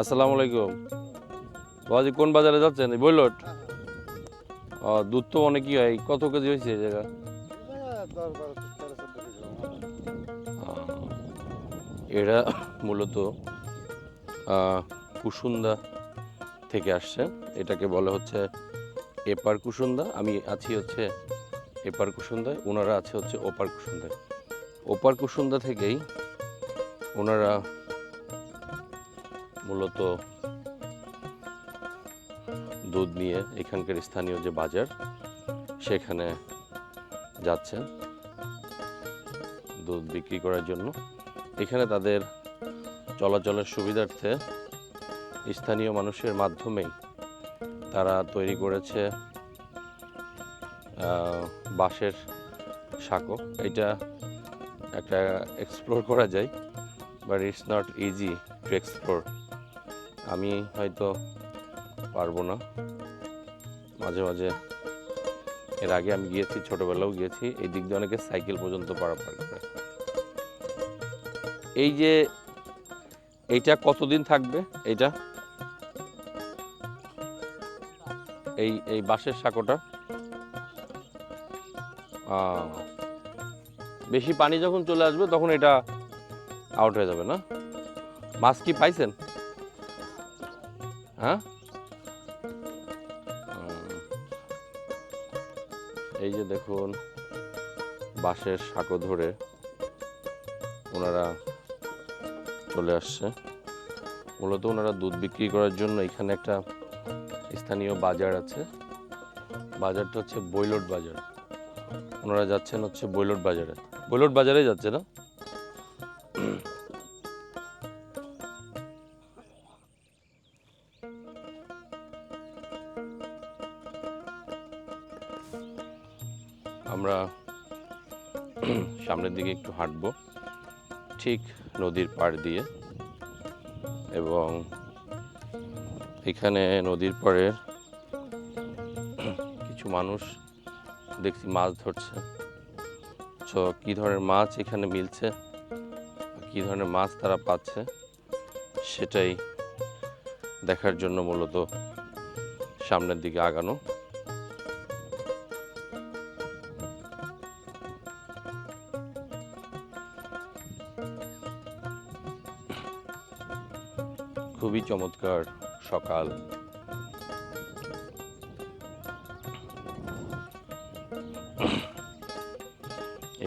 আসসালামু আলাইকুম। বাবাজি, কোন বাজারে যাচ্ছেন? বইলট ও, দুধ তো অনেকই হয়। কত কেজি হয়েছে এই জায়গা এরা মূলত কুসুন্দা থেকে আসছে। এটাকে বলা হচ্ছে এপার কুসুন্দা। আমি আছি হচ্ছে এপার কুসুন্দায় ওনারা আছে হচ্ছে ওপার কুসুন্দায়। ওপার কুসুন্দা থেকেই ওনারা মূলত দুধ নিয়ে এখানকার স্থানীয় যে বাজার, সেখানে যাচ্ছেন দুধ বিক্রি করার জন্য। এখানে তাদের চলাচলের সুবিধার্থে স্থানীয় মানুষের মাধ্যমেই তারা তৈরি করেছে বাঁশের সাঁকো। এটা একটা এক্সপ্লোর করা যায় but it's not easy to explore আমি হয়তো পারব না। মাঝে মাঝে এর আগে আমি গিয়েছি, ছোটবেলাও গিয়েছি, এই দিক দিয়ে অনেকে সাইকেল পর্যন্ত পারাপার করে এই যে এইটা কতদিন থাকবে? এইটা? এই এই বাঁশের সাঁকোটা? বেশি পানি যখন চলে আসবে তখন এটা আউট হয়ে যাবে না? মাছ কি পাইছেন? হ্যাঁ? এই যে দেখুন, বাঁশের সাঁকো ধরে ওনারা চলে আসছে। মূলত ওনারা দুধ বিক্রি করার জন্য এখানে একটা স্থানীয় বাজার আছে। বাজারটা হচ্ছে বৈলট বাজার। ওনারা যাচ্ছেন হচ্ছে বৈলট বাজারে। বৈলট বাজারে যাচ্ছে না? আমরা সামনের দিকে একটু হাঁটবো, ঠিক নদীর পাড় দিয়ে। এবং এখানে নদীর পাড়ে কিছু মানুষ দেখছি মাছ ধরছে। তো কী ধরনের মাছ এখানে মিলছে? কী ধরনের মাছ তারা পাচ্ছে? সেটাই দেখার জন্য মূলত সামনের দিকে আগানো। খুবই চমৎকার সকাল।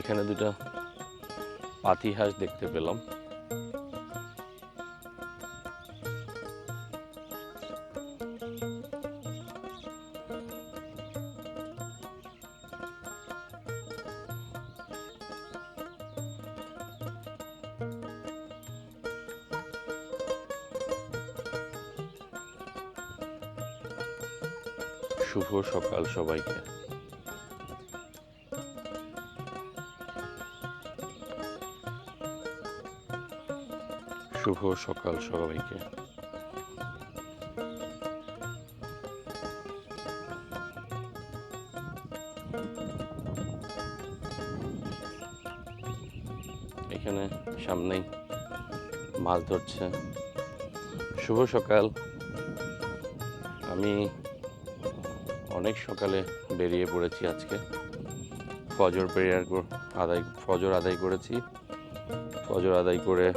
এখানে দুটো পাতি হাঁস দেখতে পেলাম। শুভ সকাল সবাইকে। শুভ সকাল সবাইকে। এখানে সামনেই মাছ ধরছে। শুভ সকাল। আমি অনেক সকালে বেরিয়ে পড়েছি আজকে। ফজর প্রেয়ার আদায় ফজর আদায় করেছি। ফজর আদায় করে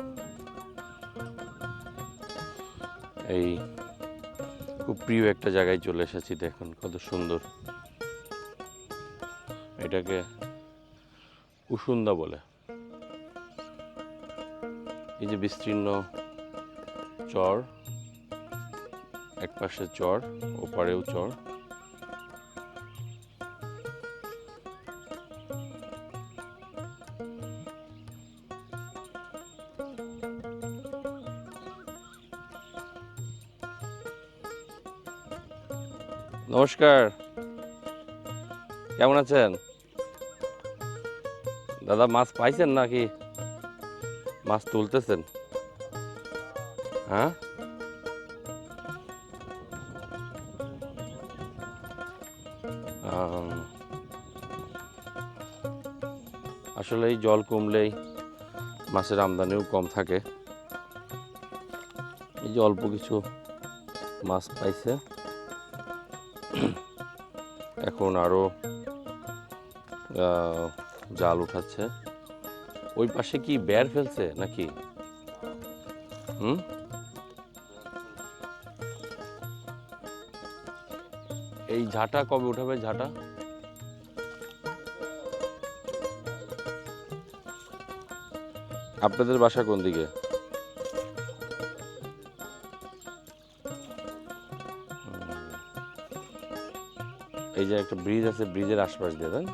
এই খুব প্রিয় একটা জায়গায় চলে এসেছি, দেখুন কত সুন্দর। এটাকে কুসুন্দা বলে। এই যে বিস্তীর্ণ চর এক পাশে চর, ওপারেও চর। নমস্কার। কেমন আছেন? দাদা, মাছ পাইছেন নাকি? মাছ তুলতেছেন। হ্যাঁ? আসলে এই জল কমলেই মাছের আমদানিও কম থাকে। এই যে অল্প কিছু মাছ পাইছে। এখন আরও জাল উঠাচ্ছে। ওই পাশে কি বের ফেলছে নাকি? হুম? এই ঝাঁটা কবে উঠাবে ঝাঁটা? আপনাদের বাসা কোন দিকে? এই যে একটা ব্রিজ আছে ব্রিজের আশপাশ তাই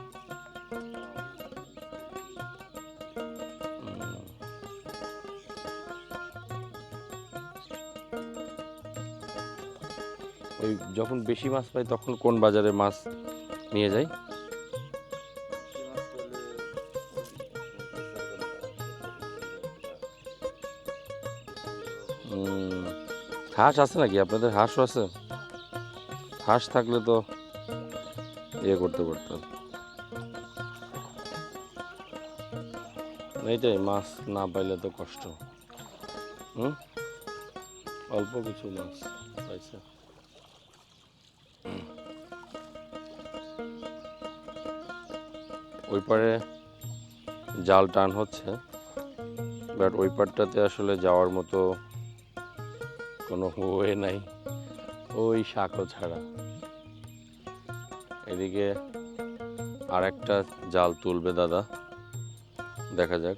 ওই যখন বেশি মাছ পাই, তখন কোন বাজারে মাছ নিয়ে যাই? হাঁস আছে নাকি? আপনাদের হাঁসও আছে? হাঁস থাকলে তো ইয়ে করতে পারতাম। এইটাই, মাছ না পাইলে তো কষ্ট। হুম? অল্প কিছু মাছ পাইছে। ওই পারে জাল টান হচ্ছে বাট ওই পারটাতে আসলে যাওয়ার মতো কোনো ওয়ে নাই। ওই শাকও ছাড়া। এদিকে আরেকটা জাল তুলবে দাদা। দেখা যাক।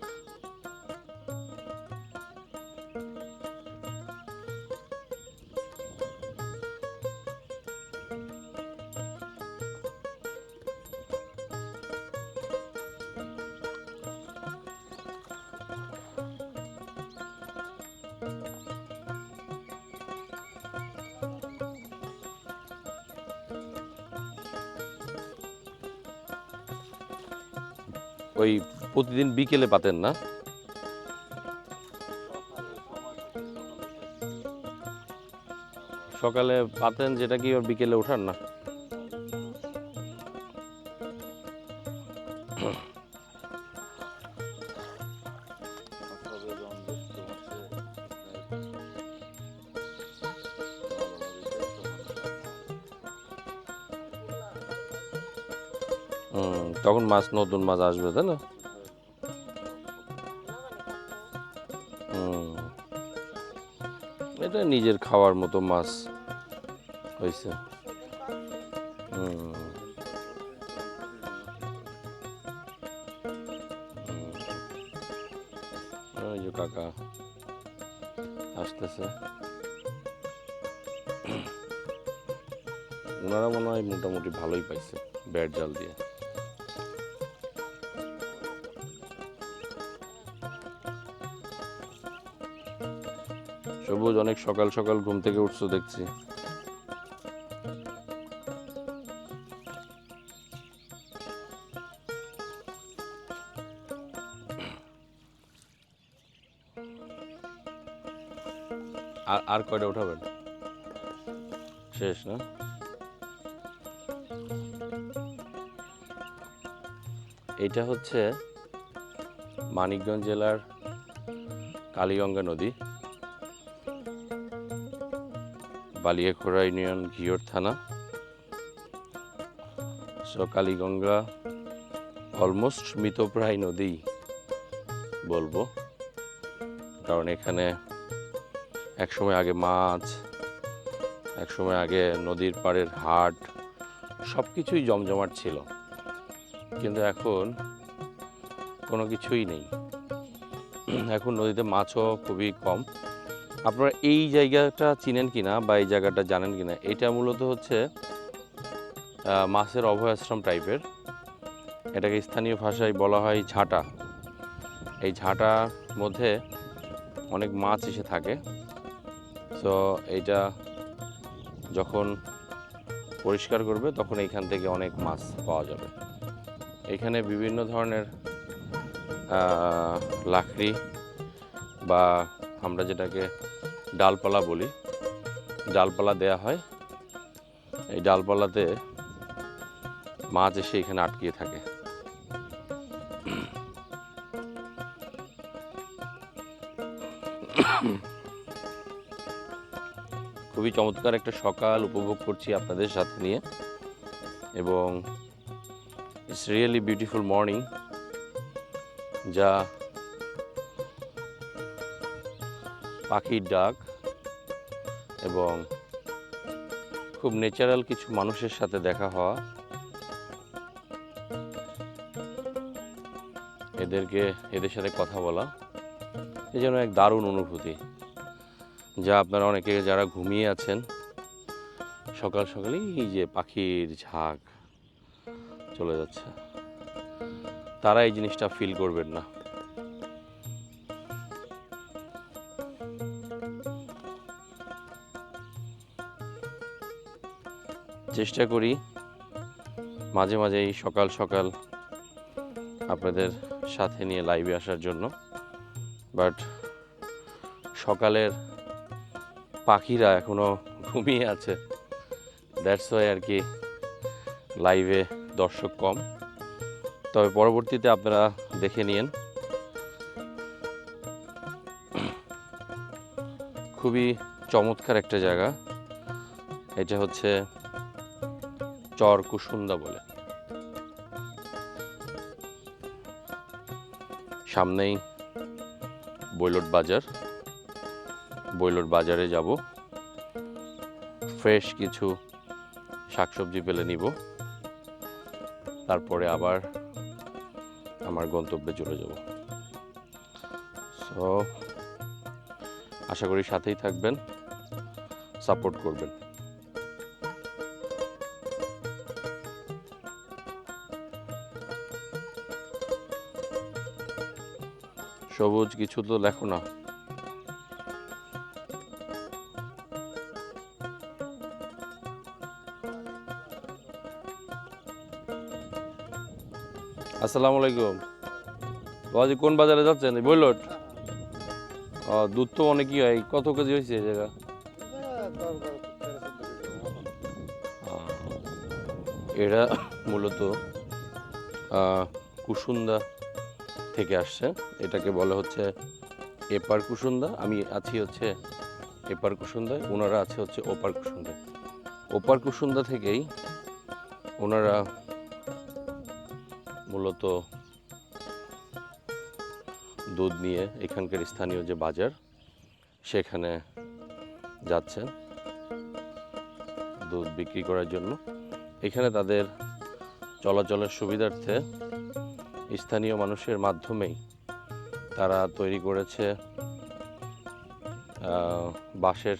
ওই প্রতিদিন বিকেলে পাতেন না? সকালে পাতেন যেটা কি বিকেলে ওঠান না? হুম, তখন মাছ, নতুন মাছ আসবে, তাই না? হুম, এটা নিজের খাওয়ার মতো মাছ হয়েছে কাকা আসতেছে। ওনারা মনে হয় মোটামুটি ভালোই পাইছে ব্যাট জাল দিয়ে। সবুজ, অনেক সকাল সকাল ঘুম থেকে উঠছো দেখছি। আর আর কয়টা উঠাবেন? শেষ, না? এটা হচ্ছে মানিকগঞ্জ জেলার কালীগঙ্গা নদী। বালিয়াখোড়া ইউনিয়ন ঘিওর থানা। সো কালীগঙ্গা অলমোস্ট মৃতপ্রায় নদী বলব। কারণ এখানে একসময় আগে মাছ, একসময় আগে নদীর পাড়ের হাট সব কিছুই জমজমাট ছিল। কিন্তু এখন কোনো কিছুই নেই। এখন নদীতে মাছও খুবই কম। আপনারা এই জায়গাটা চিনেন কিনা বা এই জায়গাটা জানেন কিনা, এটা মূলত হচ্ছে মাছের অভয়াশ্রম টাইপের। এটাকে স্থানীয় ভাষায় বলা হয় ঝাঁটা। এই ঝাঁটার মধ্যে অনেক মাছ এসে থাকে। তো এইটা যখন পরিষ্কার করবে, তখন এইখান থেকে অনেক মাছ পাওয়া যাবে। এখানে বিভিন্ন ধরনের লাকড়ি বা আমরা যেটাকে ডালপালা বলি। ডালপালা দেয়া হয়। এই ডালপালাতে মাছ এসে এখানে আটকিয়ে থাকে। খুবই চমৎকার একটা সকাল উপভোগ করছি আপনাদের সাথে নিয়ে। এবং ইটস রিয়েলি বিউটিফুল মর্নিং যা পাখির ডাক এবং খুব ন্যাচারাল কিছু মানুষের সাথে দেখা হওয়া। এদেরকে, এদের সাথে কথা বলা। এই যেন এক দারুণ অনুভূতি, যা আপনারা অনেকে যারা ঘুমিয়ে আছেন, সকাল সকালেই এই যে পাখির ঝাঁক চলে যাচ্ছে। তারা এই জিনিসটা ফিল করবেন না। চেষ্টা করি। মাঝে মাঝে এই সকাল সকাল আপনাদের সাথে নিয়ে লাইভে আসার জন্য। বাট সকালের পাখিরা এখনও ঘুমিয়ে আছে। দ্যাটস ওয়াই আর কি লাইভে দর্শক কম। তবে পরবর্তীতে আপনারা দেখে নিন। খুবই চমৎকার একটা জায়গা। এটা হচ্ছে চর কুসুন্দা বলে। সামনেই বৈলট বাজার। বৈলট বাজারে যাব। ফ্রেশ কিছু শাকসবজি পেলে নিব। তারপরে আবার আমার গন্তব্যে চলে যাব। সো আশা করি সাথেই থাকবেন, সাপোর্ট করবেন। সবুজ কিছু তো লেখো না। আসসালামু আলাইকুম। বাবাজি, কোন বাজারে যাচ্ছেন? বইলট দুধ তো অনেকই হয়। কত কেজি হয়েছে এই জায়গা? এরা মূলত কুসুন্দা থেকে আসছে এটাকে বলা হচ্ছে এপার কুসুন্দা। আমি আছি হচ্ছে এপার কুসুন্দায়। ওনারা আছে হচ্ছে ওপার কুসুন্দায়। ওপার কুসুন্দা থেকেই ওনারা মূলত দুধ নিয়ে এখানকার স্থানীয় যে বাজার, সেখানে যাচ্ছেন দুধ বিক্রি করার জন্য। এখানে তাদের চলাচলের সুবিধার্থে স্থানীয় মানুষের মাধ্যমেই তারা তৈরি করেছে বাঁশের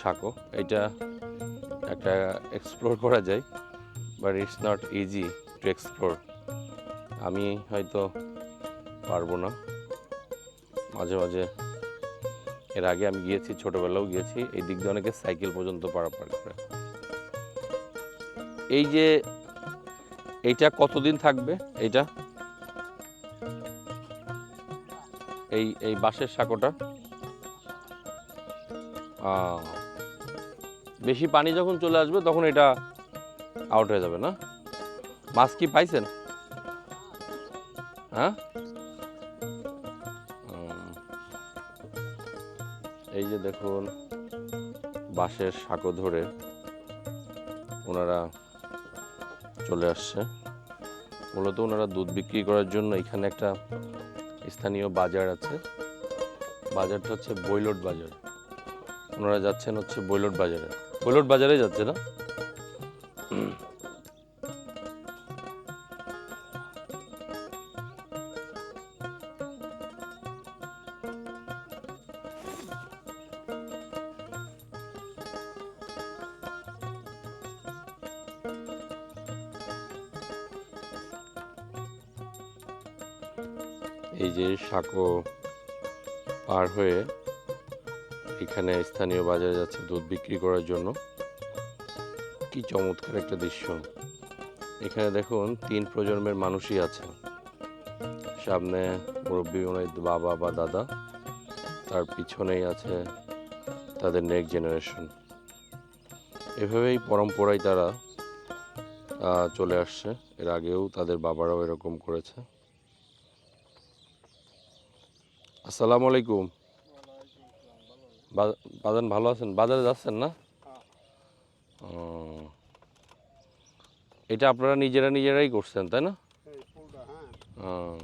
সাঁকো। এটা একটা এক্সপ্লোর করা যায় but it's not easy to explore আমি হয়তো পারব না। মাঝে মাঝে এর আগে আমি গিয়েছি, ছোটবেলাও গিয়েছি, এই দিক দিয়ে অনেকে সাইকেল পর্যন্ত পারাপার করে। এই যে, এইটা কতদিন থাকবে? এইটা এই এই বাঁশের সাঁকোটা। বেশি পানি যখন চলে আসবে তখন এটা আউট হয়ে যাবে না? মাছ কি পাইছেন? হ্যাঁ? এই যে দেখুন, বাঁশের সাঁকো ধরে ওনারা চলে আসছে। মূলত ওনারা দুধ বিক্রি করার জন্য এখানে একটা স্থানীয় বাজার আছে। বাজারটা হচ্ছে বৈলট বাজার। ওনারা যাচ্ছেন হচ্ছে বৈলট বাজারে। বৈলট বাজারে যাচ্ছে না? এই যে সাঁকো পার হয়ে এখানে স্থানীয় বাজারে যাচ্ছে দুধ বিক্রি করার জন্য। কি চমৎকার একটা দৃশ্য। এখানে দেখুন, তিন প্রজন্মের মানুষই আছে। সামনে মুরব্বী ওনার বাবা বা দাদা, তার পিছনেই আছে তাদের নেক্সট জেনারেশন এভাবেই পরম্পরায় তারা চলে আসছে। এর আগেও তাদের বাবারাও এরকম করেছে। আসসালামু আলাইকুম। বাজান ভালো আছেন? বাজারে যাচ্ছেন না। এটা আপনারা নিজেরা নিজেরাই করছেন তাই না? হ্যাঁ।